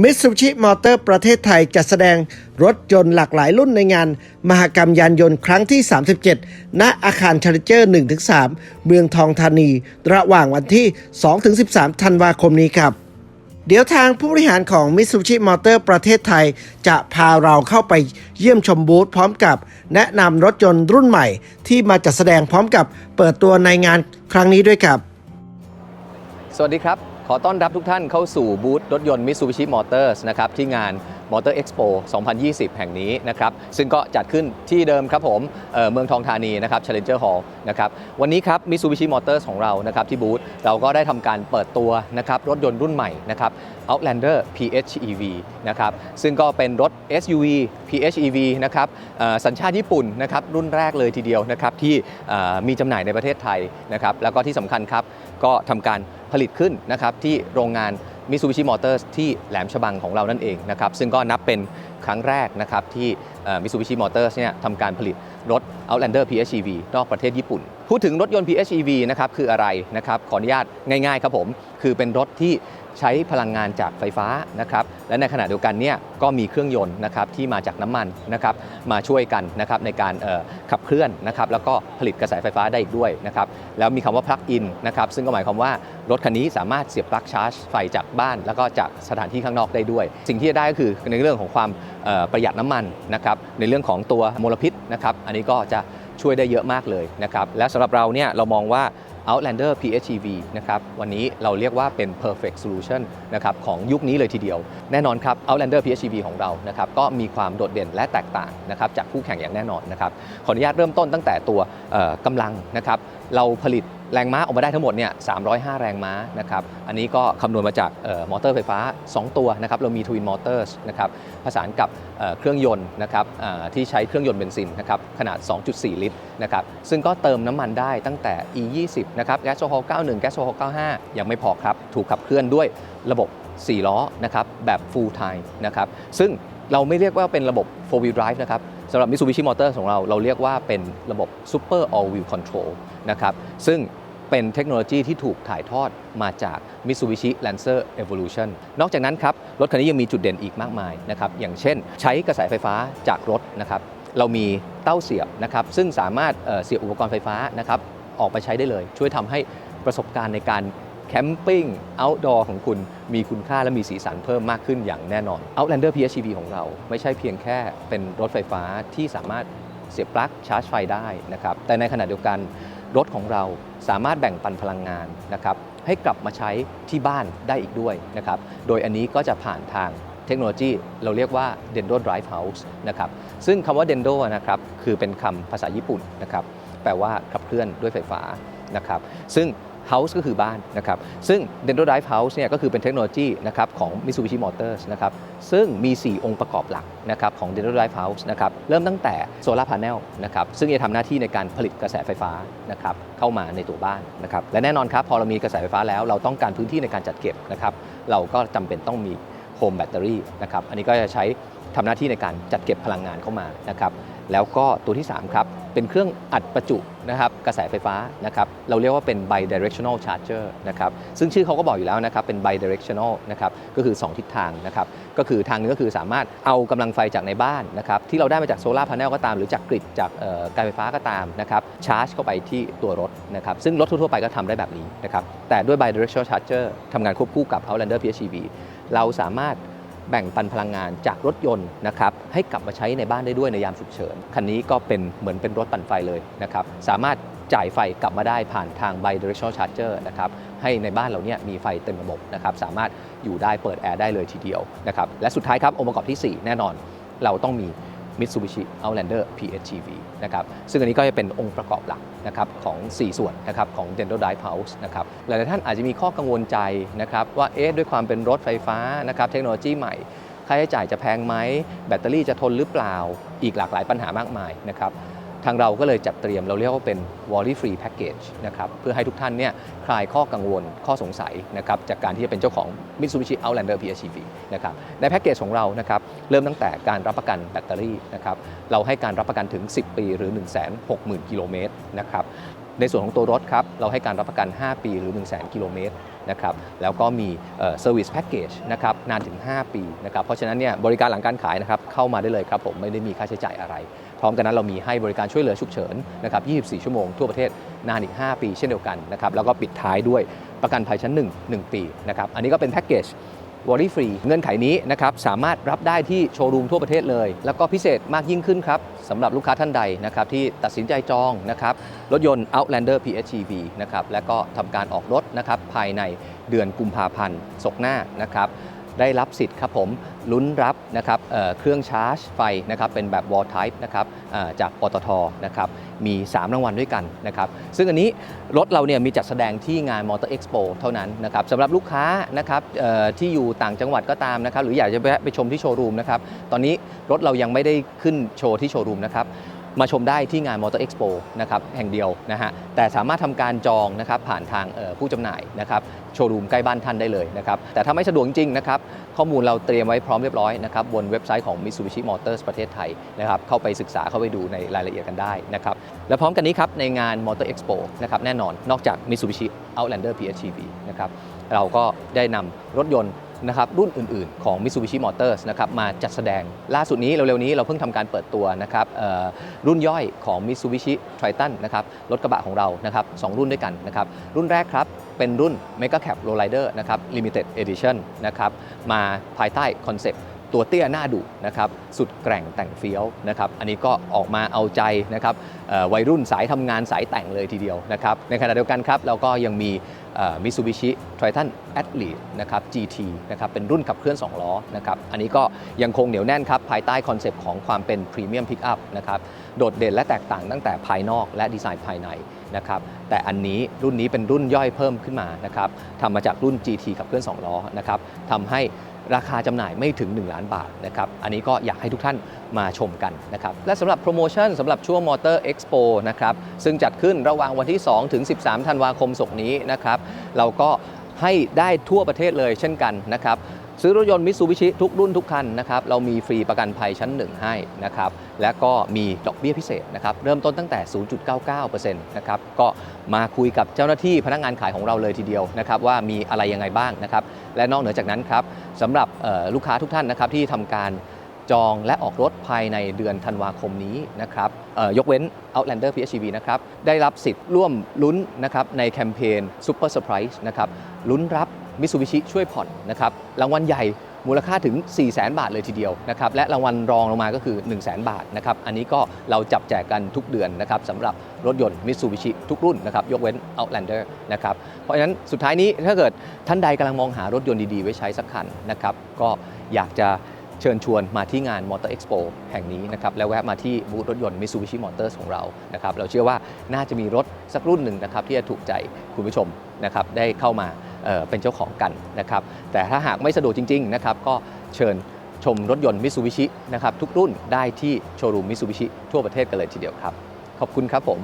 มิตซูบิชิมอเตอร์ประเทศไทยจัดแสดงรถยนต์หลากหลายรุ่นในงาน มหกรรมยานยนต์ครั้งที่ 37 ณ อาคารชาร์เจอร์ 1-3 เมืองทองธานี ระหว่างวันที่ 2-13 ธันวาคมนี้ครับ เดี๋ยวทางผู้บริหารของ Mitsubishi Motor ประเทศไทย จะพาเราเข้าไปเยี่ยมชมบูธพร้อมกับ แนะนำรถยนต์รุ่นใหม่ ที่มาจัดแสดงพร้อมกับเปิดตัวในงานครั้งนี้ด้วยครับ สวัสดีครับ ขอต้อนรับทุกท่านเข้าสู่บูธรถยนต์ Mitsubishi Motors นะครับที่งาน Motor Expo 2020 แห่งนี้นะครับซึ่งก็จัดขึ้นที่เดิมครับผมเเมืองทองธานีนะครับ Challenger Hall นะครับวันนี้ครับ Mitsubishi Motors ของเรานะครับที่บูธเราก็ได้ทำการเปิดตัวนะครับรถยนต์รุ่นใหม่นะครับ Outlander PHEV นะครับซึ่งก็เป็นรถ SUV PHEV นะครับสัญชาติญี่ปุ่นนะครับรุ่นแรกเลยทีเดียวนะครับที่มีจำหน่ายในประเทศไทยนะครับแล้วก็ที่สำคัญครับ ก็ทำการผลิตขึ้นนะครับที่โรงงานมิ t ูบิชิมอเตอร์ที่แหลมฉบังของเรานั่นเองนะครับซึ่งก็นับเป็น ครั้งแรกนะครับที่เอ่อ Mitsubishi Motors เนี่ยทำการผลิตรถ Outlander PHEV นอกประเทศญี่ปุ่น พูดถึงรถยนต์ PHEV นะครับคืออะไรนะครับขออนุญาตง่ายๆครับผม คือเป็นรถที่ใช้พลังงานจากไฟฟ้านะครับและในขณะเดียวกันเนี่ยก็มีเครื่องยนต์นะครับที่มาจากน้ำมันนะครับมาช่วยกันนะครับในการขับเคลื่อนนะครับแล้วก็ผลิตกระแสไฟฟ้าได้อีกด้วยนะครับแล้วมีคำว่า plug in นะครับซึ่งก็หมายความว่ารถคันนี้สามารถเสียบปลั๊กชาร์จไฟจากบ้าน แล้วก็จากสถานที่ข้างนอกได้ด้วย สิ่งที่จะได้ก็คือในเรื่องของความ ประหยัดน้ำมันนะครับในเรื่องของตัวมลพิษนะครับอันนี้ก็จะช่วยได้เยอะมากเลยนะครับและสำหรับเราเนี่ยเรามองว่า Outlander PHEV นะครับวันนี้เราเรียกว่าเป็น perfect solution นะครับของยุคนี้เลยทีเดียว แน่นอนครับ Outlander PHEV ของเรานะครับก็มีความโดดเด่นและแตกต่างนะครับจากคู่แข่งอย่างแน่นอนนะครับขออนุญาตเริ่มต้นตั้งแต่ตัวกำลังนะครับเราผลิต แรงม้าออกมาได้ทั้งหมดเนี่ย 305 แรงม้านะครับ อันนี้ก็คำนวณมาจากออมอเตอร์ไฟฟ้า 2 ตัวนะครับ เรามี Twin Motors นะครับ ผสานกับเออเครื่องยนต์นะครับอ่าที่ใช้เครื่องยนต์เบนซินนะครับ ขนาด 2.4 ลิตรนะครับ ซึ่งก็เติมน้ำมันได้ตั้งแต่ E20 นะครับ แก๊สโซฮอล91 แก๊สโซฮอล95 ยังไม่พอครับ ถูกขับเคลื่อนด้วยระบบ 4 ล้อนะครับ แบบ full time นะครับ ซึ่งเราไม่เรียกว่าเป็นระบบ four wheel drive นะครับสำหรับ Mitsubishi Motors ของเรา เราเรียกว่าเป็นระบบ super all wheel control นะครับ ซึ่ง เป็นเทคโนโลยีที่ถูกถ่ายทอดมาจาก Mitsubishi Lancer Evolution นอกจากนั้นครับรถคันนี้ยังมีจุดเด่นอีกมากมายนะครับอย่างเช่น ใช้กระแสไฟฟ้าจากรถนะครับเรามีเต้าเสียบนะครับซึ่งสามารถเสียบอุปกรณ์ไฟฟ้านะครับออกไปใช้ได้เลย ช่วยทำให้ประสบการณ์ในการแคมปิ้ง outdoor ของคุณมีคุณค่าและมีสีสันเพิ่มมากขึ้นอย่างแน่นอน Outlander PHEV ของเรา ไม่ใช่เพียงแค่เป็นรถไฟฟ้าที่สามารถเสียบปลั๊กชาร์จไฟได้นะครับแต่ในขณะเดียวกัน รถของเราสามารถแบ่งปันพลังงานนะครับให้กลับมาใช้ที่บ้านได้อีกด้วยนะครับ โดยอันนี้ก็จะผ่านทางเทคโนโลยีเราเรียกว่า Dendo Drive House นะครับ ซึ่งคำว่า Dendo นะครับคือเป็นคำภาษาญี่ปุ่นนะครับ แปลว่าขับเคลื่อนด้วยไฟฟ้านะครับ ซึ่ง House ก็คือบ้านนะครับ ซึ่ง Dendo Drive House เนี่ยก็คือเป็นเทคโนโลยีนะครับของ Mitsubishi Motors นะครับซึ่งมี 4 องค์ประกอบหลักนะครับของ Dendo Drive House นะครับเริ่มตั้งแต่โซลาร์พา n เนลนะครับซึ่งจะทำหน้าที่ในการผลิตกระแสไฟฟ้านะครับเข้ามาในตัวบ้านนะครับและแน่นอนครับพอเรามีกระแสไฟฟ้าแล้ว เราต้องการพื้นที่ในการจัดเก็บนะครับเราก็จำเป็นต้องมีโฮมแบตเตอรี่นะครับอันนี้ก็จะใช้ทำหน้าที่ในการจัดเก็บพลังงานเข้ามานะครับแล้วก็ตัวที่ 3 ครับ เป็นเครื่องอัดประจุ นะครับกระแสไฟฟ้านะครับเราเรียกว่าเป็น bidirectional charger นะครับซึ่งชื่อเขาก็บอกอยู่แล้วนะครับเป็น bidirectional นะครับก็คือ 2 ทิศทางนะครับก็คือทางหนึงก็คือสามารถเอากำลังไฟจากในบ้านนะครับที่เราได้มาจากโซลาร์พา n เนลก็ตาม หรือจากกริดจากการไฟฟ้าก็ตามนะครับชาร์จเข้าไปที่ตัวรถนะครับซึ่งรถทั่วๆไปก็ทำได้แบบนี้นะครับแต่ด้วย bidirectional charger ทำงานควบคู่กับ Outlander PHEV เราสามารถ แบ่งปันพลังงานจากรถยนต์นะครับให้กลับมาใช้ในบ้านได้ด้วยในยามฉุกเฉิน คันนี้ก็เป็นเหมือนเป็นรถปั่นไฟเลยนะครับสามารถจ่ายไฟกลับมาได้ผ่านทาง bidirectional charger นะครับให้ในบ้านเราเนี่ยมีไฟเต็มระบบนะครับสามารถอยู่ได้เปิดแอร์ได้เลยทีเดียวนะครับและสุดท้ายครับองค์ประกอบทีสี่4 แน่นอนเราต้องมี Mitsubishi Outlander PHEV นะครับซึ่งอันนี้ก็จะเป็นองค์ประกอบหลักนะครับของ 4 ส่วนนะครับของ d e n t a l Drive House นะครับหลายๆท่านอาจจะมีข้อกังวลใจนะครับว่าเอ๊ะด้วยความเป็นรถไฟฟ้านะครับเทคโนโลยีใหม่ค่าใช้จ่ายจะแพงไหมแบตเตอรี่จะทนหรือเปล่าอีกหลากหลายปัญหามากมายนะครับ ทางเราก็เลยจัดเตรียมเราเรียกว่าเป็น worry free package นะครับเพื่อให้ทุกท่านเนี่ยคลายข้อกังวลข้อสงสัยนะครับจากการที่จะเป็นเจ้าของ Mitsubishi Outlander PHEV นะครับในแพ็กเกจของเรานะครับเริ่มตั้งแต่การรับประกันแบตเตอรี่นะครับเราให้การรับประกันถึง 10 ปีหรือ 160,000 กิโลเมตรนะครับในส่วนของตัวรถครับเราให้การรับประกัน 5 ปีหรือ 1 0 0 0 0 0 กิโลเมตรนะครับแล้วก็มีเซอร์วิสแพ็กเกจนะครับนานถึง 5 ปีนะครับเพราะฉะนั้นเนี่ยบริการหลังการขายนะครับเข้ามาได้เลยครับผมไม่ได้มีค่าใช้จ่ายอะไร พร้อมกันนั้นเรามีให้บริการช่วยเหลือฉุกเฉินนะครับ 24 ชั่วโมงทั่วประเทศนานอีก 5 ปีเช่นเดียวกันนะครับแล้วก็ปิดท้ายด้วยประกันภัยชั้น 1 1 ปีนะครับอันนี้ก็เป็นแพ็กเกจวอรี่ฟรีเงื่อนไขนี้นะครับสามารถรับได้ที่โชว์รูมทั่วประเทศเลย แล้วก็พิเศษมากยิ่งขึ้นครับสำหรับลูกค้าท่านใดนะครับที่ตัดสินใจจองนะครับรถยนต์ Outlander PHEV นะครับและก็ทำการออกรถนะครับภายในเดือนกุมภาพันธ์ศกหน้านะครับ ได้รับสิทธิ์ครับผมลุ้นรับนะครับเเครื่องชาร์จไฟนะครับเป็นแบบ wall type นะครับเอ่อจากปตทนะครับมี 3 รางวัลด้วยกันนะครับซึ่งอันนี้รถเราเนี่ยมีจัดแสดงที่งาน Motor Expo เท่านั้นนะครับสำหรับลูกค้านะครับที่อยู่ต่างจังหวัดก็ตามนะครับหรืออยากจะไปชมที่โชว์รูมนะครับตอนนี้รถเรายังไม่ได้ขึ้นโชว์ที่โชว์รูมนะครับ มาชมได้ที่งาน Motor Expo นะครับแห่งเดียวนะฮะแต่สามารถทำการจองนะครับผ่านทางผู้จำหน่ายนะครับโชว์รูมใกล้บ้านท่านได้เลยนะครับแต่ถ้าไม่สะดวกจริงนะครับข้อมูลเราเตรียมไว้พร้อมเรียบร้อยนะครับบนเว็บไซต์ของ Mitsubishi Motors ประเทศไทยนะครับเข้าไปศึกษาเข้าไปดูในรายละเอียดกันได้นะครับและพร้อมกันนี้ครับในงาน Motor Expo นะครับแน่นอนนอกจาก Mitsubishi Outlander PHEV นะครับเราก็ได้นำรถยนต์ นะครับรุ่นอื่นๆ ของ Mitsubishi Motors นะครับมาจัดแสดงล่าสุดนี้เร็วๆนี้เราเพิ่งทำการเปิดตัวนะครับรุ่นย่อยของ Mitsubishi Triton นะครับรถกระบะของเรานะครับสองรุ่นด้วยกันนะครับรุ่นแรกครับเป็นรุ่น Mega Cap Lowrider นะครับ Limited Edition นะครับมาภายใต้คอนเซ็ปต์ตัวเตี้ยหน้าดุนะครับสุดแกร่งแต่งเฟี้ยวนะครับอันนี้ก็ออกมาเอาใจนะครับวัยรุ่นสายทำงานสายแต่งเลยทีเดียวนะครับในขณะเดียวกันครับเราก็ยังมี มิตซูบิชิไททันแอดลีดนะครับ GT นะครับเป็นรุ่นขับเคลื่อน 2 ล้อนะครับอันนี้ก็ยังคงเหนียวแน่นครับ ภายใต้คอนเซปต์ของความเป็นพรีเมียมพิกอัพนะครับโดดเด่นและแตกต่างตั้งแต่ภายนอกและดีไซน์ภายในนะครับแต่อันนี้รุ่นนี้เป็นรุ่นย่อยเพิ่มขึ้นมานะครับทำมาจากรุ่น GT ขับเคลื่อน 2 ล้อนะครับทำให้ ราคาจำหน่ายไม่ถึง 1 ล้านบาทนะครับ อันนี้ก็อยากให้ทุกท่านมาชมกันนะครับ และสำหรับโปรโมชั่นสำหรับช่วงมอเตอร์เอ็กซ์โปนะครับ ซึ่งจัดขึ้นระหว่างวันที่ 2 ถึง 13 ธันวาคมศกนี้นะครับ เราก็ ให้ได้ทั่วประเทศเลยเช่นกันนะครับซื้อรถยนต์มิตซูบิชิทุกรุ่นทุกคันนะครับเรามีฟรีประกันภัยชั้น 1 ให้นะครับและก็มีดอกเบี้ยพิเศษนะครับเริ่มต้นตั้งแต่ 0.99%นะครับก็มาคุยกับเจ้าหน้าที่พนักงานขายของเราเลยทีเดียวนะครับว่ามีอะไรยังไงบ้างนะครับและนอกเหนือจากนั้นครับสำหรับลูกค้าทุกท่านนะครับที่ทำการ จองและออกรถภายในเดือนธันวาคมนี้นะครับยกเว้น Outlander PHEV นะครับ ได้รับสิทธิ์ร่วมลุ้นนะครับในแคมเปญ Super Surprise นะครับ ลุ้นรับ Mitsubishi ช่วยผ่อนนะครับ รางวัลใหญ่มูลค่าถึง 4 0 0 0 0 0บาทเลยทีเดียวนะครับ และรางวัลรองลงมาก็คือ 1 0 0 0 0 0บาทนะครับ อันนี้ก็เราจับแจกกันทุกเดือนนะครับสำหรับรถยนต์ Mitsubishi ทุกรุ่นนะครับ ยกเว้น Outlander นะครับ เพราะฉะนั้นสุดท้ายนี้ถ้าเกิดท่านใดกำลังมองหารถยนต์ดี ๆ ไว้ใช้สักคันนะครับ ก็อยากจะ เชิญชวนมาที่งาน Motor Expo แห่งนี้นะครับแล้วแวะมาที่บูธรถยนต์ Mitsubishi Motors ของเรานะครับเราเชื่อว่าน่าจะมีรถสักรุ่นหนึ่งนะครับที่จะถูกใจคุณผู้ชมนะครับได้เข้ามาเเป็นเจ้าของกันนะครับแต่ถ้าหากไม่สะดวกจริงๆนะครับก็เชิญชมรถยนต์ Mitsubishi นะครับทุกรุ่นได้ที่โชว์รูม Mitsubishi ทั่วประเทศกันเลยทีเดียวครับ ขอบคุณครับผม